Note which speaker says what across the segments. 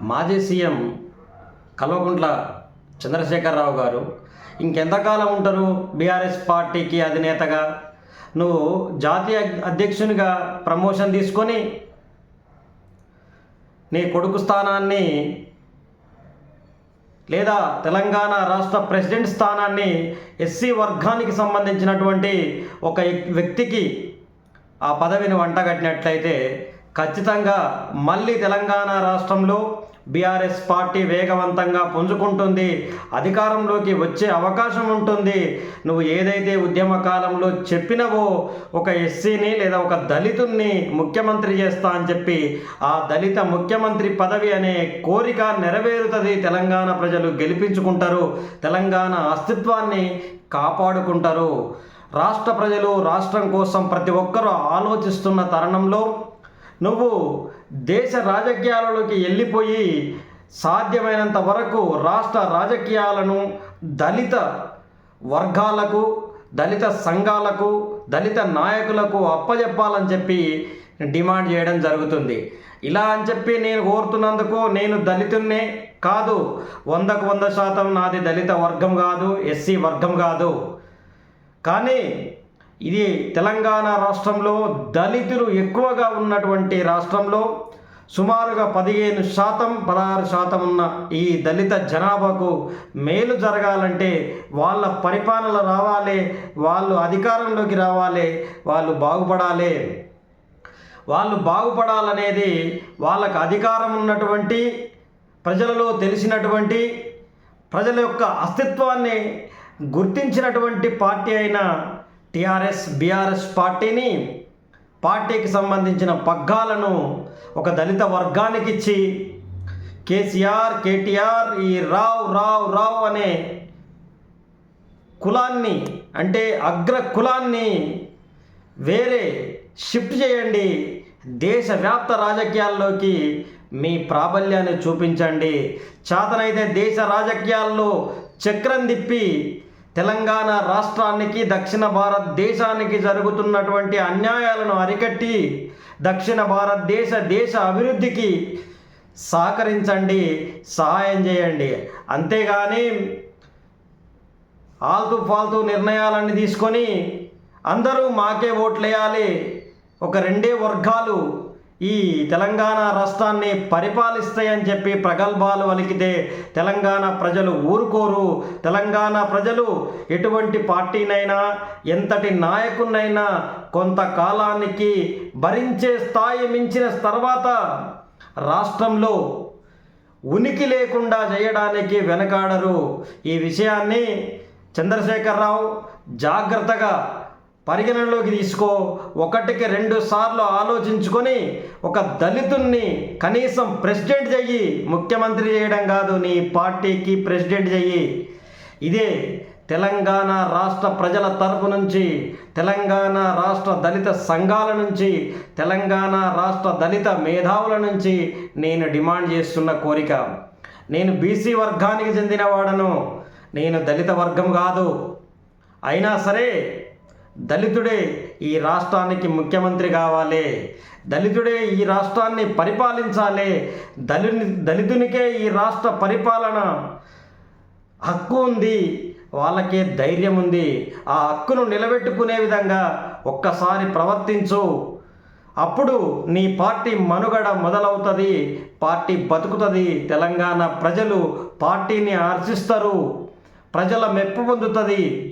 Speaker 1: మాజీ సీఎం కల్వకుంట్ల చంద్రశేఖరరావు గారు ఇంకెంతకాలం ఉంటారు బీఆర్ఎస్ పార్టీకి అధినేతగా? నువ్వు జాతీయ అధ్యక్షునిగా ప్రమోషన్ తీసుకొని నీ కొడుకు స్థానాన్ని లేదా తెలంగాణ రాష్ట్ర ప్రెసిడెంట్ స్థానాన్ని ఎస్సీ వర్గానికి సంబంధించినటువంటి ఒక వ్యక్తికి ఆ పదవిని వంటగట్టినట్లయితే ఖచ్చితంగా మళ్ళీ తెలంగాణ రాష్ట్రంలో బీఆర్ఎస్ పార్టీ వేగవంతంగా పుంజుకుంటుంది అధికారంలోకి వచ్చే అవకాశం ఉంటుంది. నువ్వు ఏదైతే ఉద్యమ కాలంలో చెప్పినవో ఒక ఎస్సీని లేదా ఒక దళితుణ్ణి ముఖ్యమంత్రి చేస్తా అని చెప్పి ఆ దళిత ముఖ్యమంత్రి పదవి అనే కోరిక నెరవేరుతుంది తెలంగాణ ప్రజలు గెలిపించుకుంటారు తెలంగాణ అస్తిత్వాన్ని కాపాడుకుంటారు. రాష్ట్ర ప్రజలు రాష్ట్రం కోసం ప్రతి ఒక్కరూ ఆలోచిస్తున్న తరుణంలో నువ్వు దేశ రాజకీయాలలోకి వెళ్ళిపోయి సాధ్యమైనంత వరకు రాష్ట్ర రాజకీయాలను దళిత వర్గాలకు దళిత సంఘాలకు దళిత నాయకులకు అప్పజెప్పాలని చెప్పి డిమాండ్ చేయడం జరుగుతుంది. ఇలా అని చెప్పి నేను కోరుతున్నందుకు నేను దళితున్నే కాదు వందకు వంద శాతం నాది దళిత వర్గం కాదు ఎస్సీ వర్గం కాదు. కానీ ఇది తెలంగాణ రాష్ట్రంలో దళితులు ఎక్కువగా ఉన్నటువంటి రాష్ట్రంలో సుమారుగా పదిహేను శాతం పదహారు శాతం ఉన్న ఈ దళిత జనాభాకు మేలు జరగాలంటే వాళ్ళ పరిపాలన రావాలి వాళ్ళు అధికారంలోకి రావాలి వాళ్ళు బాగుపడాలి. వాళ్ళు బాగుపడాలనేది వాళ్ళకు అధికారం ఉన్నటువంటి ప్రజలలో తెలిసినటువంటి ప్రజల యొక్క అస్తిత్వాన్ని గుర్తించినటువంటి పార్టీ అయిన టిఆర్ఎస్ బీఆర్ఎస్ పార్టీని పార్టీకి సంబంధించిన పగ్గాలను ఒక దళిత వర్గానికి ఇచ్చి కేసీఆర్ కేటీఆర్ ఈ రావ్ రావ్ రావ్ అనే కులాన్ని అంటే అగ్ర కులాన్ని వేరే షిఫ్ట్ చేయండి. దేశవ్యాప్త రాజకీయాల్లోకి మీ ప్రాబల్యాన్ని చూపించండి. చేతనైతే దేశ రాజకీయాల్లో చక్రం తిప్పి తెలంగాణ రాష్ట్రానికి దక్షిణ భారతదేశానికి జరుగుతున్నటువంటి అన్యాయాలను అరికట్టి దక్షిణ భారతదేశ దేశ అభివృద్ధికి సహకరించండి సహాయం చేయండి. అంతేగాని ఆల్తూ ఫాల్తూ నిర్ణయాలన్నీ తీసుకొని అందరూ మాకే ఓట్లేయాలి. ఒక రెండే వర్గాలు ఈ తెలంగాణ రాష్ట్రాన్ని పరిపాలిస్తాయని చెప్పి ప్రగల్భాలు వలికితే తెలంగాణ ప్రజలు ఊరుకోరు. తెలంగాణ ప్రజలు ఎటువంటి పార్టీనైనా ఎంతటి నాయకున్నైనా కొంతకాలానికి భరించే స్థాయి మించిన తర్వాత రాష్ట్రంలో ఉనికి లేకుండా చేయడానికి వెనకాడరు. ఈ విషయాన్ని చంద్రశేఖరరావు జాగ్రత్తగా పరిగణనలోకి తీసుకో. ఒకటికి రెండు సార్లు ఆలోచించుకొని ఒక దళితుణ్ణి కనీసం ప్రెసిడెంట్ చెయ్యి. ముఖ్యమంత్రి చేయడం కాదు నీ పార్టీకి ప్రెసిడెంట్ చెయ్యి. ఇదే తెలంగాణ రాష్ట్ర ప్రజల తరపు నుంచి తెలంగాణ రాష్ట్ర దళిత సంఘాల నుంచి తెలంగాణ రాష్ట్ర దళిత మేధావుల నుంచి నేను డిమాండ్ చేస్తున్న కోరిక. నేను బీసీ వర్గానికి చెందినవాడను. నేను దళిత వర్గం కాదు. అయినా సరే దళితుడే ఈ రాష్ట్రానికి ముఖ్యమంత్రి కావాలి. దళితుడే ఈ రాష్ట్రాన్ని పరిపాలించాలి. దళిని దళితునికే ఈ రాష్ట్ర పరిపాలన హక్కు ఉంది. వాళ్ళకే ధైర్యం ఉంది. ఆ హక్కును నిలబెట్టుకునే విధంగా ఒక్కసారి ప్రవర్తించు. అప్పుడు నీ పార్టీ మనుగడ మొదలవుతుంది పార్టీ బతుకుతుంది. తెలంగాణ ప్రజలు పార్టీని హర్షిస్తారు ప్రజల మెప్పు పొందుతుంది.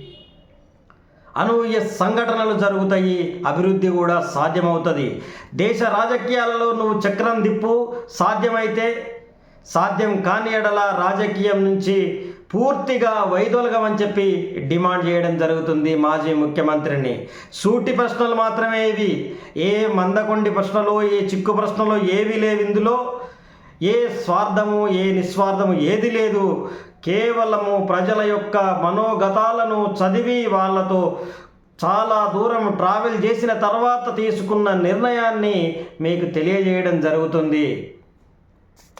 Speaker 1: అనూహ్య సంఘటనలు జరుగుతాయి. అభివృద్ధి కూడా సాధ్యమవుతుంది. దేశ రాజకీయాలలో నువ్వు చక్రం దిప్పు. సాధ్యమైతే సాధ్యం కాని ఎడల రాజకీయం నుంచి పూర్తిగా వైదొలగమని చెప్పి డిమాండ్ చేయడం జరుగుతుంది మాజీ ముఖ్యమంత్రిని. సూటి ప్రశ్నలు మాత్రమే ఇవి. ఏ మందకొండి ప్రశ్నలో ఏ చిక్కు ప్రశ్నలో ఏవి లేవు ఇందులో. ఏ స్వార్థము ఏ నిస్వార్థము ఏది లేదు. కేవలము ప్రజల యొక్క మనోగతాలను చదివి వాళ్ళతో చాలా దూరం ట్రావెల్ చేసిన తర్వాత తీసుకున్న నిర్ణయాన్ని మీకు తెలియజేయడం జరుగుతుంది.